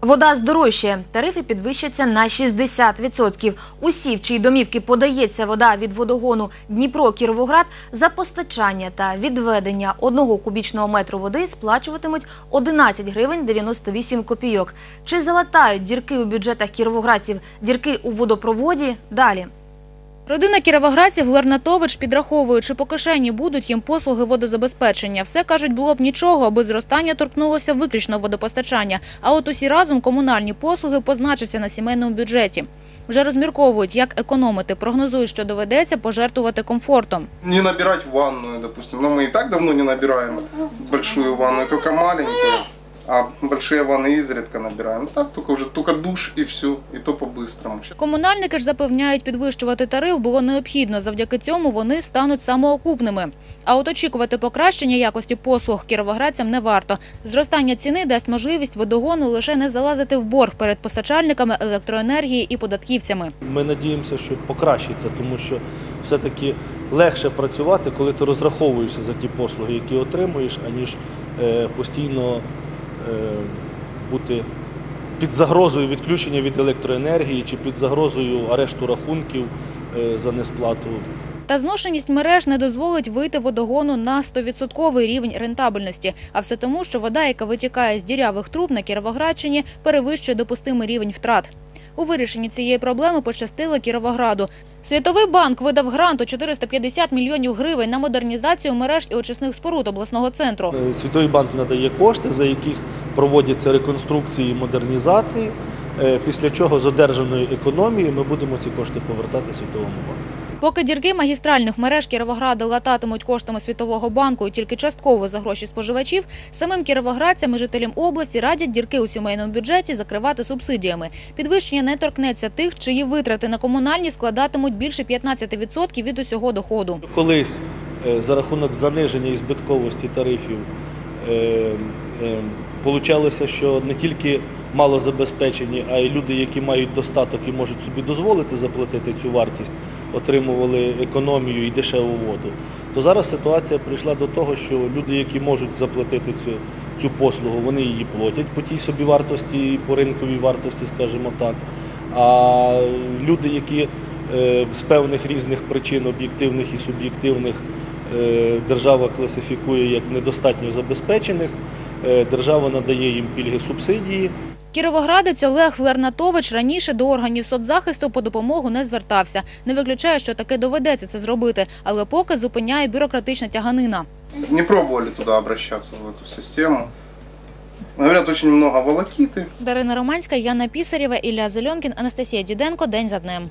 Вода здорожчає, тарифи підвищаться на 60%. Усі, в чиї домівки подається вода від водогону Дніпро-Кіровоград, за постачання та відведення одного кубічного метру води сплачуватимуть 11 гривень 98 копійок. Чи залатають дірки у бюджетах кіровоградців, дірки у водопроводі? Далі. Родина кіровоградців Лернатович підраховує, чи по кишені будуть їм послуги водозабезпечення. Все, кажуть, було б нічого, аби зростання торкнулося виключно водопостачання. А от усі разом комунальні послуги позначаться на сімейному бюджеті. Вже розмірковують, як економити. Прогнозують, що доведеться пожертвувати комфортом. Не набирать ванную, допустим. Но мы и так давно не набираем большую ванную, только маленькую. А большие ванны изредка набираем. Так только уже только душ и все, и то по-быстрому. Комунальники ж запевняють, підвищувати тариф було необхідно. Завдяки цьому вони стануть самоокупними. А от очікувати покращення якості послуг кіровоградцям не варто. Зростання ціни дасть можливість водогону лише не залазити в борг перед постачальниками електроенергії і податківцями. Ми надіємося, що покращиться, тому що все-таки легше працювати, коли ти розраховуєшся за ті послуги, які отримуєш, аніж е, постійно бути під загрозою відключення від електроенергії чи під загрозою арешту рахунків е, за несплату Та зношеність мереж не дозволить вийти водогону на 100% рівень рентабельності. А все тому, що вода, яка витікає з дірявих труб на Кіровоградщині, перевищує допустимий рівень втрат. У вирішенні цієї проблеми пощастило Кіровограду. Світовий банк видав грант у 450 мільйонів гривень на модернізацію мереж і очисних споруд обласного центру. Е, Світовий банк надає кошти, за яких проводяться реконструкції і модернізації, е, після чого з одержаної економії ми будемо ці кошти повертати Світовому банку. Поки дірки магістральних мереж Кіровограда лататимуть коштами Світового банку і тільки частково за гроші споживачів, самим кіровоградцям і жителям області радять дірки у сімейному бюджеті закривати субсидіями. Підвищення не торкнеться тих, чиї витрати на комунальні складатимуть більше 15% від усього доходу. Колись е, за рахунок заниження і збитковості тарифів е, получалося, що не тільки малозабезпечені, а й люди, які мають достаток і можуть собі дозволити заплатити цю вартість, отримували економію і дешеву воду. То зараз ситуація прийшла до того, що люди, які можуть заплатити цю, цю послугу, вони її платять по тій собі вартості, по ринковій вартості, скажімо так. А люди, які е, з певних різних причин, об'єктивних і суб'єктивних, е, держава класифікує як недостатньо забезпечених, держава надає їм пільги субсидії. Кіровоградець Олег Лернатович раніше до органів соцзахисту по допомогу не звертався. Не виключає, що таки доведеться це зробити, але поки зупиняє бюрократична тяганина. Не пробовали туда обращаться в эту систему. Говорят, очень много волокиты. Дарина Романська, Яна Пісарєва, Ілля Зеленкін, Анастасія Діденко. День за днем.